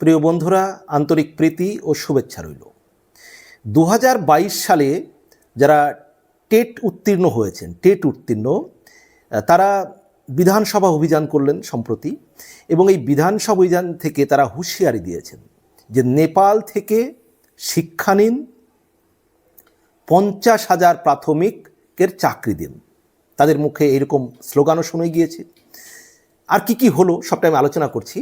প্রিয় বন্ধুরা, আন্তরিক প্রীতি ও শুভেচ্ছা রইল। দু হাজার বাইশ সালে যারা টেট উত্তীর্ণ হয়েছেন, টেট উত্তীর্ণ, তারা বিধানসভা অভিযান করলেন সম্প্রতি এবং এই বিধানসভা অভিযান থেকে তারা হুঁশিয়ারি দিয়েছেন যে নেপাল থেকে শিক্ষা নিন, পঞ্চাশ হাজার প্রাথমিকের চাকরি দিন। তাদের মুখে এরকম স্লোগানও শুনে গিয়েছে। আর কি কি হলো সবটা আমি আলোচনা করছি।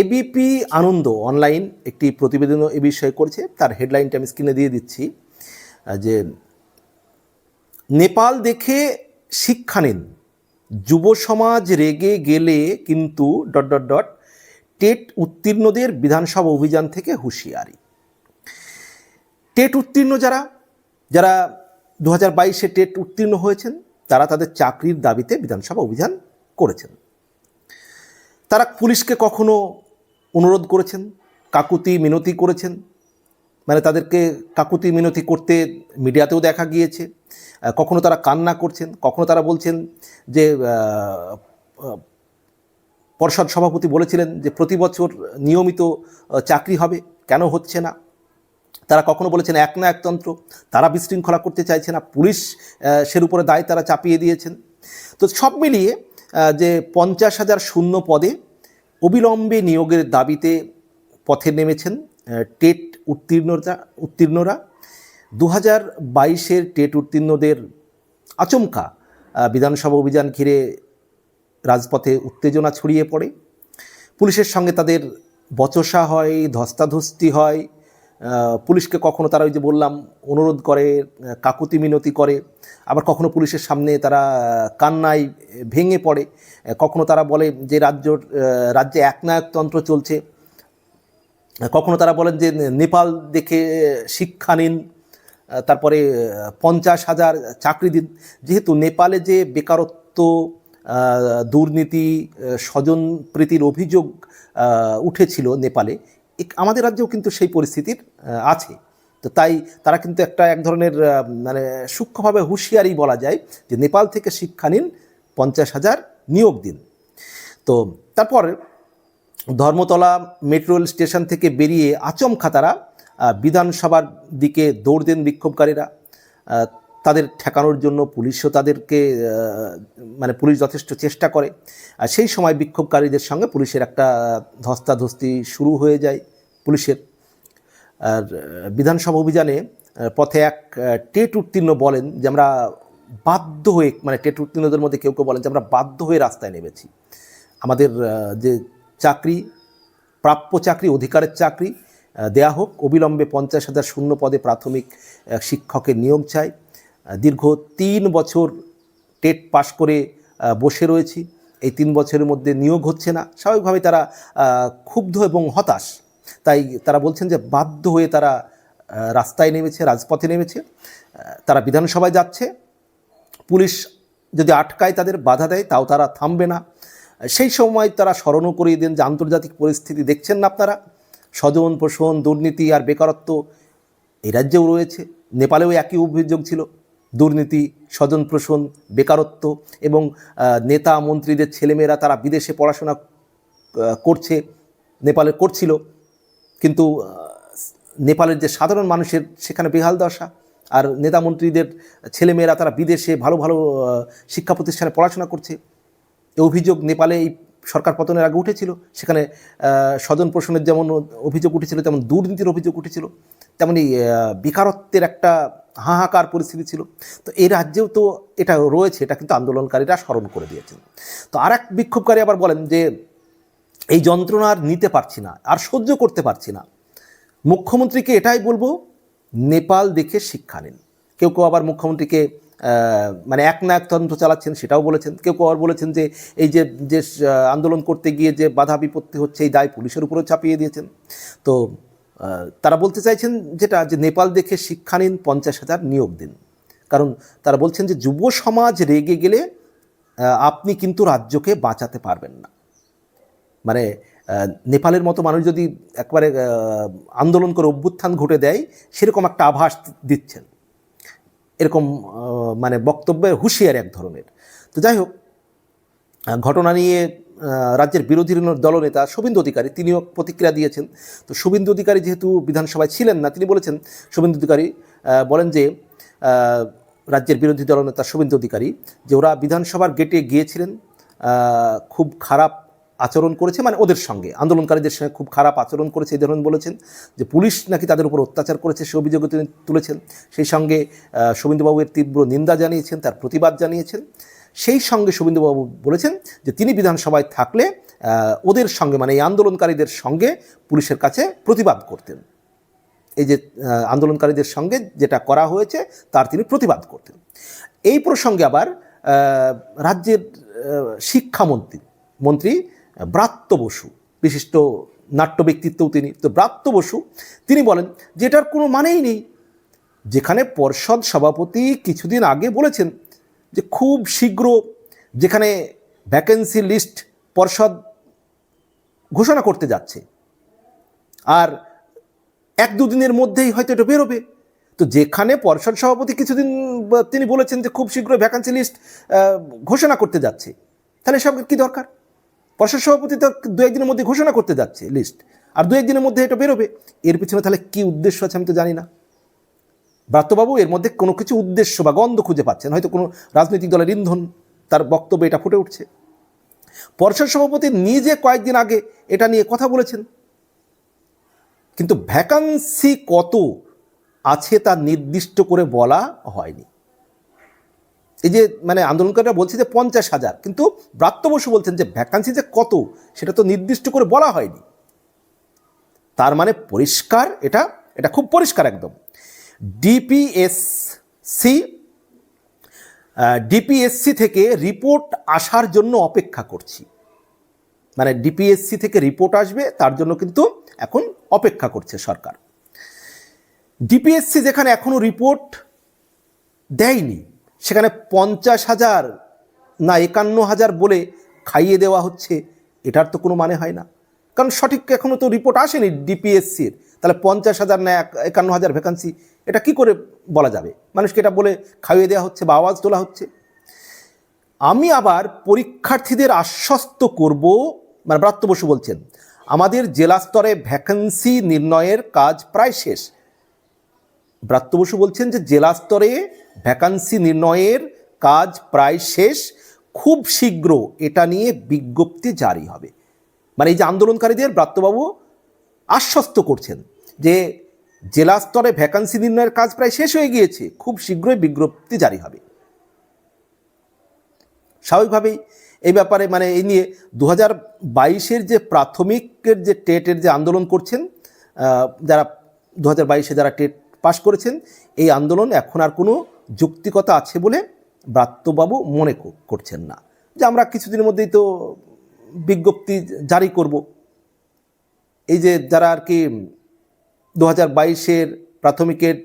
এবিপি আনন্দ অনলাইন একটি প্রতিবেদনও এ বিষয়ে করছে। তার হেডলাইনটা আমি স্ক্রিনে দিয়ে দিচ্ছি। যে নেপাল দেখে শিক্ষা নিন। যুব সমাজ রেগে গেলে কিন্তু ডট ডট ডট, টেট উত্তীর্ণদের বিধানসভা অভিযান থেকে হুঁশিয়ারি। টেট উত্তীর্ণ যারা যারা দু হাজার বাইশে টেট উত্তীর্ণ হয়েছেন, তারা তাদের চাকরির দাবিতে বিধানসভা অভিযান করেছেন। তারা পুলিশকে কখনো অনুরোধ করেছেন? কাকুতি মিনতি করেছেন? মানে তাদেরকে কাকুতি মিনতি করতে মিডিয়াতেও দেখা গিয়েছে। কখনো তারা কান্না করছেন? কখনো তারা বলছেন যে পর্ষদ সভাপতি বলেছিলেন যে, প্রতি বছর নিয়মিত চাকরি হবে। কেন হচ্ছে না? তারা কখনো বলেছেন এক না একতন্ত্র তারা বিশৃঙ্খলা করতে চাইছে না। পুলিশ সের উপরে দায় তারা চাপিয়ে দিয়েছেন। তো সব মিলিয়ে যে পঞ্চাশ হাজার শূন্য পদে অবিলম্বে নিয়োগের দাবিতে পথে নেমেছেন টেট উত্তীর্ণতা উত্তীর্ণরা। দু হাজার বাইশের টেট উত্তীর্ণদের আচমকা বিধানসভা অভিযান ঘিরে রাজপথে উত্তেজনা ছড়িয়ে পড়ে। পুলিশের সঙ্গে তাদের বচসা হয়, ধস্তাধস্তি হয়। পুলিশকে কখনো তারা ওই যে বললাম অনুরোধ করে কাকুতি মিনতি করে আবার কখনো পুলিশের সামনে তারা কান্নায় ভেঙে পড়ে কখনো তারা বলে যে রাজ্যর আহ, রাজ্যে একনায়কতন্ত্র চলছে কখনো তারা বলেন যে নেপাল দেখে শিক্ষা নিন তারপরে পঞ্চাশ হাজার চাকরি দিন। যেহেতু নেপালে যে বেকারত্ব দুর্নীতি স্বজনপ্রীতির অভিযোগ উঠেছিল নেপালে আমাদের রাজ্যেও কিন্তু সেই পরিস্থিতির আছে। তো তাই তারা কিন্তু একটা এক ধরনের মানে সূক্ষ্মভাবে হুঁশিয়ারি বলা যায় যে নেপাল থেকে শিক্ষা নিন, পঞ্চাশ হাজার নিয়োগ দিন। তো তারপর ধর্মতলা মেট্রো রেল স্টেশন থেকে বেরিয়ে আচমকা তারা বিধানসভার দিকে দৌড় দেন বিক্ষোভকারীরা। তাদের ঠেকানোর জন্য পুলিশও তাদেরকে মানে পুলিশ যথেষ্ট চেষ্টা করে। আর সেই সময় বিক্ষোভকারীদের সঙ্গে পুলিশের একটা ধস্তাধস্তি শুরু হয়ে যায়। পুলিশের। আর বিধানসভা অভিযানে পথে এক টেট উত্তীর্ণ বলেন যে আমরা বাধ্য হয়ে মানে টেট উত্তীর্ণদের মধ্যে কেউ কেউ বলেন যে আমরা বাধ্য হয়ে রাস্তায় নেমেছি। আমাদের যে চাকরি, প্রাপ্য চাকরি, অধিকারের চাকরি দেয়া হোক, অবিলম্বে পঞ্চাশ হাজার শূন্য পদে প্রাথমিক শিক্ষকের নিয়োগ চাই। দীর্ঘ তিন বছর টেট পাশ করে বসে রয়েছি। এই তিন বছরের মধ্যে নিয়োগ হচ্ছে না। স্বাভাবিকভাবে তারা ক্ষুব্ধ এবং হতাশ। তাই তারা বলছেন যে বাধ্য হয়ে তারা রাস্তায় নেমেছে, রাজপথে নেমেছে তারা বিধানসভায় যাচ্ছে। পুলিশ যদি আটকায়, তাদের বাধা দেয়, তাও তারা থামবে না। সেই সময় তারা স্মরণও করিয়ে দেন যে আন্তর্জাতিক পরিস্থিতি দেখছেন না আপনারা। স্বজন, পোষণ, দুর্নীতি আর বেকারত্ব এই রাজ্যেও রয়েছে। নেপালেও একই অভিযোগ ছিল। দুর্নীতি, স্বজন, পোষণ, বেকারত্ব এবং নেতা, মন্ত্রীদের ছেলেমেয়েরা তারা বিদেশে পড়াশোনা করছে, নেপালে করছিল। কিন্তু নেপালের যে সাধারণ মানুষের সেখানে বেহাল দশা আর নেতা মন্ত্রীদের ছেলেমেয়েরা তারা বিদেশে ভালো ভালো শিক্ষা প্রতিষ্ঠানে পড়াশোনা করছে। অভিযোগ নেপালে এই সরকার পতনের আগে উঠেছিল। সেখানে স্বজন পোষণের যেমন অভিযোগ উঠেছিল তেমন দুর্নীতির অভিযোগ উঠেছিল। তেমনি আহ, বেকারত্বের একটা হাহাকার পরিস্থিতি ছিল। তো এই রাজ্যেও তো এটা রয়েছে এটা কিন্তু আন্দোলনকারীরা স্মরণ করে দিয়েছেন। তো আর এক বিক্ষোভকারী আবার বলেন যে এই যন্ত্রণা আর নিতে পারছি না, আর সহ্য করতে পারছি না। মুখ্যমন্ত্রীকে এটাই বলব, নেপাল দেখে শিক্ষা নিন। কেউ কেউ আবার মুখ্যমন্ত্রীকে মানে এক না একতন্ত্র চালাচ্ছেন সেটাও বলেছেন। কেউ কেউ আবার বলেছেন যে, এই যে যে আন্দোলন করতে গিয়ে যে বাধা বিপত্তি হচ্ছে, এই দায় পুলিশের উপরেও চাপিয়ে দিয়েছেন। তো তারা বলতে চাইছেন যেটা, যে নেপাল দেখে শিক্ষা নিন, পঞ্চাশ হাজার নিয়োগ দিন। কারণ তারা বলছেন যে, যুব সমাজ রেগে গেলে আপনি কিন্তু রাজ্যকে বাঁচাতে পারবেন না। মানে নেপালের মতো মানুষ যদি একবারে আন্দোলন করে অভ্যুত্থান ঘটে দেয়, সেরকম একটা আভাস দিচ্ছেন। এরকম মানে বক্তব্যে হুঁশিয়ার এক ধরনের। তো যাই হোক ঘটনা নিয়ে রাজ্যের বিরোধী দলনেতা শুভেন্দু অধিকারী, তিনিও প্রতিক্রিয়া দিয়েছেন। তো শুভেন্দু অধিকারী যেহেতু বিধানসভায় ছিলেন না, তিনি বলেছেন, শুভেন্দু অধিকারী বলেন যে রাজ্যের বিরোধী দলনেতা শুভেন্দু অধিকারী, যে ওরা বিধানসভার গেটে গিয়েছিলেন খুব খারাপ আচরণ করেছে মানে ওদের সঙ্গে। আন্দোলনকারীদের সঙ্গে খুব খারাপ আচরণ করেছে এই ধরনের বলেছেন। যে পুলিশ নাকি তাদের উপর অত্যাচার করেছে সে অভিযোগ তিনি তুলেছেন। সেই সঙ্গে আহ, তীব্র নিন্দা জানিয়েছেন তার প্রতিবাদ জানিয়েছেন। সেই সঙ্গে শুভেন্দুবাবু বলেছেন যে তিনি বিধানসভায় থাকলে ওদের সঙ্গে মানে এই আন্দোলনকারীদের সঙ্গে পুলিশের কাছে প্রতিবাদ করতেন। এই যে আন্দোলনকারীদের সঙ্গে যেটা করা হয়েছে তার তিনি প্রতিবাদ করতেন। এই প্রসঙ্গে আবার রাজ্যের শিক্ষামন্ত্রী মন্ত্রী ব্রাত্য বসু, বিশিষ্ট নাট্য ব্যক্তিত্বও তিনি। তো ব্রাত্য বসু, তিনি বলেন যে এটার কোনো মানেই নেই। যেখানে পর্ষদ সভাপতি কিছুদিন আগে বলেছেন যে খুব শীঘ্র যেখানে ভ্যাকেন্সি লিস্ট পর্ষদ ঘোষণা করতে যাচ্ছে। আর এক দুদিনের মধ্যেই হয়তো এটা বেরোবে। তো যেখানে পর্ষদ সভাপতি কিছুদিন তিনি বলেছেন যে খুব শীঘ্র ভ্যাকান্সি লিস্ট ঘোষণা করতে যাচ্ছে। তাহলে সব কি দরকার? পর্ষদ সভাপতি তো দু একদিনের মধ্যে ঘোষণা করতে যাচ্ছে লিস্ট আর দু একদিনের মধ্যে এটা বেরোবে। এর পিছনে তাহলে কি উদ্দেশ্য আছে আমি তো জানি না। ব্রাত্যবাবু এর মধ্যে কোনো কিছু উদ্দেশ্য বা গন্ধ খুঁজে পাচ্ছেন? হয়তো কোনো রাজনৈতিক দলের ইন্ধন, তার বক্তব্য এটা ফুটে উঠছে। পর্ষদ সভাপতি নিজে কয়েকদিন আগে এটা নিয়ে কথা বলেছেন। কিন্তু ভ্যাকান্সি কত আছে তা নির্দিষ্ট করে বলা হয়নি। এই যে মানে আন্দোলনকারীরা বলছে যে পঞ্চাশ হাজার, কিন্তু ব্রাত্য বসু বলছেন যে ভ্যাকান্সি যে কত, সেটা তো নির্দিষ্ট করে বলা হয়নি। তার মানে পরিষ্কার এটা এটা খুব পরিষ্কার একদম। ডিপিএসসি ডিপিএসসি থেকে রিপোর্ট আসার জন্য অপেক্ষা করছি। মানে ডিপিএসসি থেকে রিপোর্ট আসবে, তার জন্য কিন্তু এখন অপেক্ষা করছে সরকার। ডিপিএসসি যেখানে এখনও রিপোর্ট দেয়নি সেখানে পঞ্চাশ হাজার না একান্ন হাজার বলে খাইয়ে দেওয়া হচ্ছে, এটার তো কোনো মানে হয় না। কারণ সঠিক এখনও তো রিপোর্ট আসেনি ডিপিএসসির তাহলে পঞ্চাশ হাজার না এক- একান্ন হাজার ভ্যাকান্সি এটা কি করে বলা যাবে? মানুষকে এটা বলে খাইয়ে দেওয়া হচ্ছে বা আওয়াজ তোলা হচ্ছে। আমি আবার পরীক্ষার্থীদের আশ্বস্ত করব মানে ব্রাত্য বসু বলছেন, আমাদের জেলা স্তরে ভ্যাকেন্সি নির্ণয়ের কাজ প্রায় শেষ। ব্রাত্য বসু বলছেন যে জেলা স্তরে ভ্যাকান্সি নির্ণয়ের কাজ প্রায় শেষ। খুব শীঘ্র এটা নিয়ে বিজ্ঞপ্তি জারি হবে। মানে এই যে আন্দোলনকারীদের ব্রাত্যবাবু আশ্বস্ত করছেন যে জেলা স্তরে ভ্যাকান্সি নির্ণয়ের কাজ প্রায় শেষ হয়ে গিয়েছে। খুব শীঘ্রই বিজ্ঞপ্তি জারি হবে। স্বাভাবিকভাবেই এই ব্যাপারে মানে এই নিয়ে দু হাজার বাইশের যে প্রাথমিকের যে টেটের যে আন্দোলন করছেন যারা দু হাজার বাইশে যারা টেট পাশ করেছেন। এই আন্দোলন এখন আর কোনো যৌক্তিকতা আছে বলে ব্রাত্যবাবু মনে করছেন না। যে আমরা কিছুদিনের মধ্যেই তো বিজ্ঞপ্তি জারি করব। এই যে যারা আর কি দু হাজার বাইশের প্রাথমিকের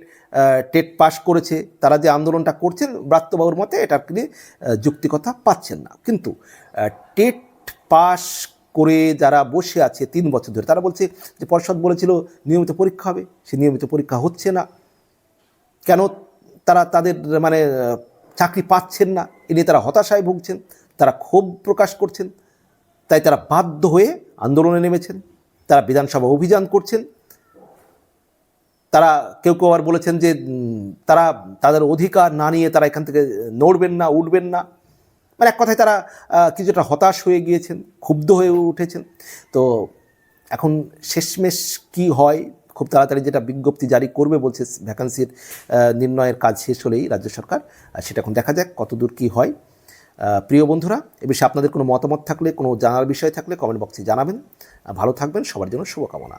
টেট পাস করেছে, তারা যে আন্দোলনটা করছেন ব্রাত্যবাবুর মতে এটা তিনি যুক্তিকতা পাচ্ছেন না। কিন্তু টেট পাস করে যারা বসে আছে তিন বছর ধরে, তারা বলছে যে পর্ষদ বলেছিল নিয়মিত পরীক্ষা হবে, সে নিয়মিত পরীক্ষা হচ্ছে না। কেন তারা তাদের মানে চাকরি পাচ্ছেন না, এ নিয়ে তারা হতাশায় ভুগছেন, তারা ক্ষোভ প্রকাশ করছেন, তাই তারা বাধ্য হয়ে আন্দোলনে নেমেছেন, তারা বিধানসভা অভিযান করছেন। তারা কেউ কেউ আবার বলেছেন যে তারা তাদের অধিকার না নিয়ে তারা এখান থেকে নড়বেন না, উঠবেন না। মানে এক কথায় তারা কিছুটা হতাশ হয়ে গিয়েছেন, ক্ষুব্ধ হয়ে উঠেছেন। তো এখন শেষমেশ কি হয়, খুব তাড়াতাড়ি যেটা বিজ্ঞপ্তি জারি করবে বলছে ভ্যাকান্সির নির্ণয়ের কাজ শেষ হলেই রাজ্য সরকার সেটা এখন দেখা যাক কতদূর কি হয়। প্রিয় বন্ধুরা, এ বিষয়ে আপনাদের কোনো মতামত থাকলে, কোনো জানার বিষয় থাকলে কমেন্ট বক্সে জানাবেন। ভালো থাকবেন, সবার জন্য শুভকামনা।